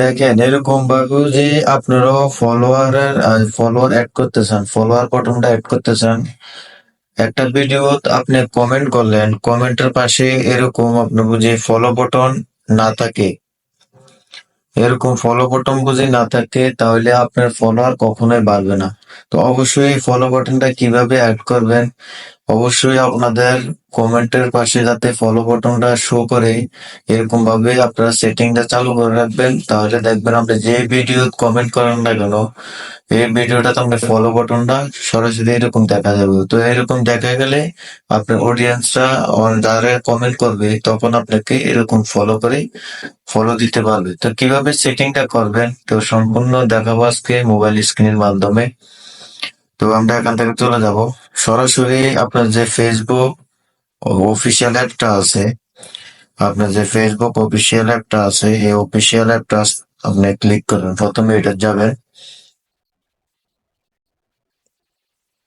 দেখেন, এরকম ভাবে যে আপনারা ফলোয়ারের ফলোয়ার অ্যাড করতে চান ফলোয়ার বটনটা অ্যাড করতে চান একটা ভিডিও আপনি কমেন্ট করলেন কমেন্টের পাশে এরকম আপনার বুঝি ফলো বটন না থাকে। এরকম ফলো বটন বুঝি না থাকে, তাহলে আপনার ফলোয়ার কখনোই বাড়বে না। তো অবশ্যই ফলো বাটনটা কীভাবে অ্যাড করবেন, অবশ্যই আপনাদের কমেন্টের পাশে যাতে ফলো বাটনটা শো করে, এরকম ভাবে আপনারা সেটিংটা চালু করে রাখবেন, তাহলে দেখবেন আপনি যে ভিডিও কমেন্ট করেন না কেন, এই ভিডিওটাতে আপনার ফলো বাটনটা সরাসরি এরকম দেখা যাবে। তো এরকম দেখা গেলে আপনার অডিয়েন্সটা যারা কমেন্ট করবে, তখন আপনাকে এরকম ফলো করে ফলো দিতে পারবে। তো কীভাবে সেটিংটা করবেন, তো সম্পূর্ণ দেখাবো আজকে মোবাইল স্ক্রিনের মাধ্যমে। তো আমরা এখান থেকে চলে যাব। সরাসরি আপনার যে ফেসবুক অফিসিয়াল অ্যাপটা আছে। আপনার যে ফেসবুক অফিসিয়াল অ্যাপটা আছে এই অফিসিয়াল অ্যাপটা আপনি ক্লিক করবেন। প্রথমে এটা যাবেন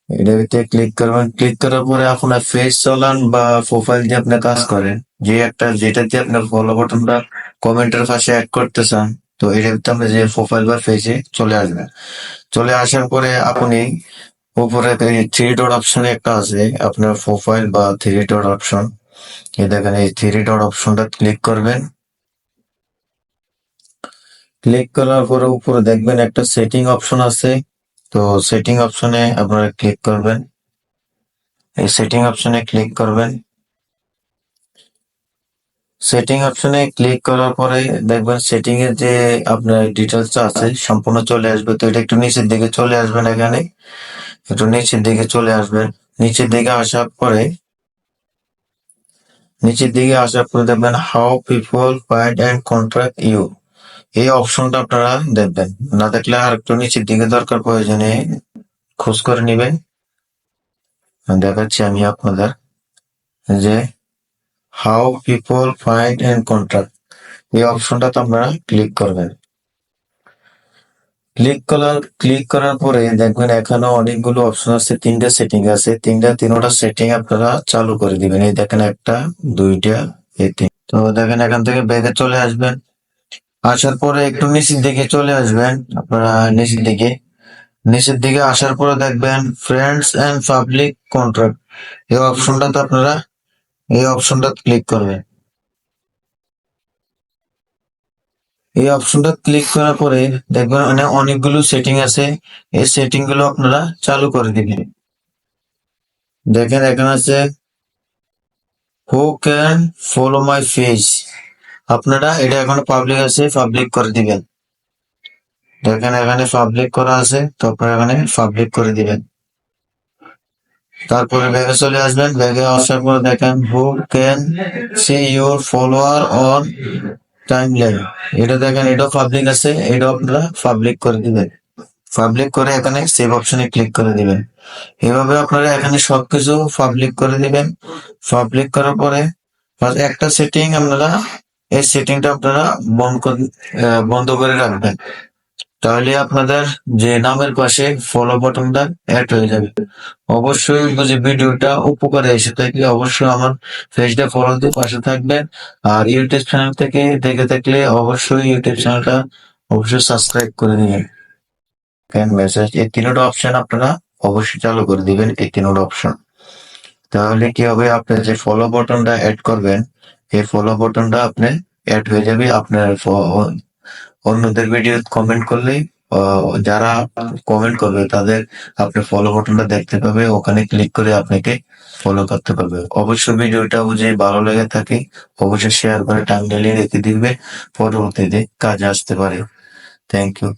এটাতে ক্লিক করবেন। ক্লিক করার পরে আপনার ফেস চালান বা প্রোফাইল দিয়ে আপনি কাজ করেন। যে একটা, যেটা দিয়ে আপনার ফলো বাটনটা কমেন্টের পাশে অ্যাড করতে চান, তো এটাতে আপনি যে প্রোফাইল বা ফেসে চলে আসবেন। চলে আসার পরে আপনি উপরে থ্রি ডট অপশনে একটা আছে, আপনার প্রোফাইল বা থ্রি ডট অপশন এই দেখেন এই থ্রি ডট অপশনটা ক্লিক করবেন। ক্লিক করার পরে উপরে দেখবেন একটা সেটিং অপশন আছে, তো সেটিং অপশনে আপনারা ক্লিক করবেন। এই সেটিং অপশনে ক্লিক করবেন। সেটিং অপশনে ক্লিক করার পরে দেখবেন সেটিং এর যে আপনার ডিটেলস আছে, সম্পূর্ণ চলে আসবে। তো এটা একটু নিচের দিকে চলে আসবেন এখানে। একটু নিচের দিকে চলে আসবেন। নিচের দিকে আসার পরে, নিচের দিকে আসার পরে দেখবেন how people find and contract you এই অপশনটা আপনারা দেখবেন। না দেখলে আর একটু নিচের দিকে দরকার প্রয়োজনে খোঁজ করে নেবেন। দেখাচ্ছি আমি আপনাদের যে how people find and contract এই অপশনটাতে আপনারা ক্লিক করবেন। ক্লিক করার ক্লিক করার পরে দেখবেন এখানে অনেকগুলো অপশন আছে, তিনটা সেটিং আছে। তিনটা তিনটা সেটিং আপনারা চালু করে দিবেন। এই দেখেন একটা, দুইটা, এই তিন। তো দেখেন এখান থেকে ব্যাগে চলে আসবেন। আসার পরে একটু নিচের দিকে চলে আসবেন। আপনারা নিচের দিকে নিচের দিকে আসার পরে দেখবেন ফ্রেন্ডস এন্ড পাবলিক কন্ট্রাক্ট এই অপশনটাতে আপনারা, এই অপশনটা ক্লিক করবেন। এই অপশনটা ক্লিক করার পরে দেখবেন মানে অনেকগুলো সেটিং আছে। এই সেটিংগুলো আপনারা চালু করে দিবেন। দেখেন এখানে আছে who can follow my face আপনারা এটা এখন পাবলিক আছে পাবলিক করে দিবেন। দেখেন এখানে পাবলিক করা আছে, তো আপনারা এখানে পাবলিক করে দিবেন। তারপরে ব্যাগে চলে আসবেন, ব্যাগে আসার পর দেখেন who can see your follower on timeline এটা দেখেন, এটা পাবলিক আছে এটা আপনারা পাবলিক করে দিবেন। পাবলিক করে এখানে সেভ অপশনে ক্লিক করে দিবেন। এভাবে আপনারা এখানে সবকিছু পাবলিক করে দিবেন। পাবলিক করার পরে একটা সেটিং আপনারা, এই সেটিংটা আপনারা বন্ধ বন্ধ করে রাখবেন। তাহলে আপনাদের যে নামের পাশে ফলো বাটনটা অ্যাড হয়ে যাবে। অবশ্যই যদি ভিডিওটা উপকারে এসে থাকে, অবশ্যই আমার পেজটা ফলো দিয়ে পাশে থাকবেন। আর ইউটিউব চ্যানেল থেকে দেখে থাকলে অবশ্যই ইউটিউব চ্যানেলটা অবশ্যই সাবস্ক্রাইব করে দিবেন। ক্যান মেসেজ এই তিনটা অপশন আপনারা অবশ্যই চালু করে দিবেন, এই তিনটা অপশন তাহলে কি হবে? আপনি যে ফলো বাটনটা অ্যাড করবেন, এই ফলো বাটনটা আপনি অ্যাড হয়ে যাবে আপনার অন্যদের ভিডিও কমেন্ট করলেই যারা কমেন্ট করবে, তাদের আপনি ফলো বাটনটা দেখতে পাবে, ওখানে ক্লিক করে আপনাকে ফলো করতে পারবে। অবশ্যই ভিডিওটা বুঝে ভালো লেগে থাকে, অবশ্যই শেয়ার করে টাইম রেখে দিবে, পরবর্তীতে কাজে আসতে পারে। Thank you